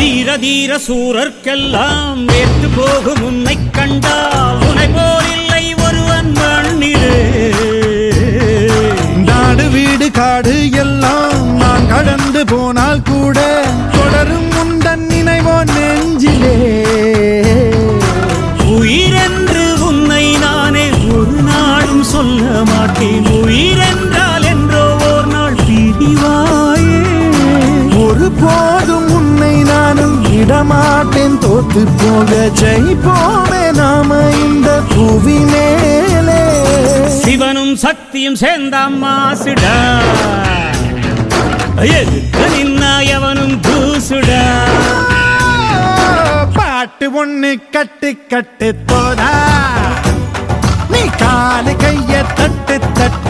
வீரதீர சூரர்க்கெல்லாம் ஏற்று போகும் உன்னை கண்டால் உனை போலில்லை ஒருவன் மண்ணிலே. நாடு வீடு காடு எல்லாம் நான் கடந்து போனால் கூட தொடரும் முந்தன் நினைவோ நெஞ்சிலே. உயிரென்று உன்னை நானே ஒரு நாளும் சொல்ல மாட்டேன். உயிரென்றால் விடமாட்டேன் தோத்து போக ஜெயிப்போமே நாம இந்த புவி மேலே சிவனும் சக்தியும் சேர்ந்தாம் மாசுடா. எதுக்கு நின்னா எவனும் தூசுடா. பாட்டு ஒண்ணு கட்டு கட்டு போதா நீ காலு கைய தட்டு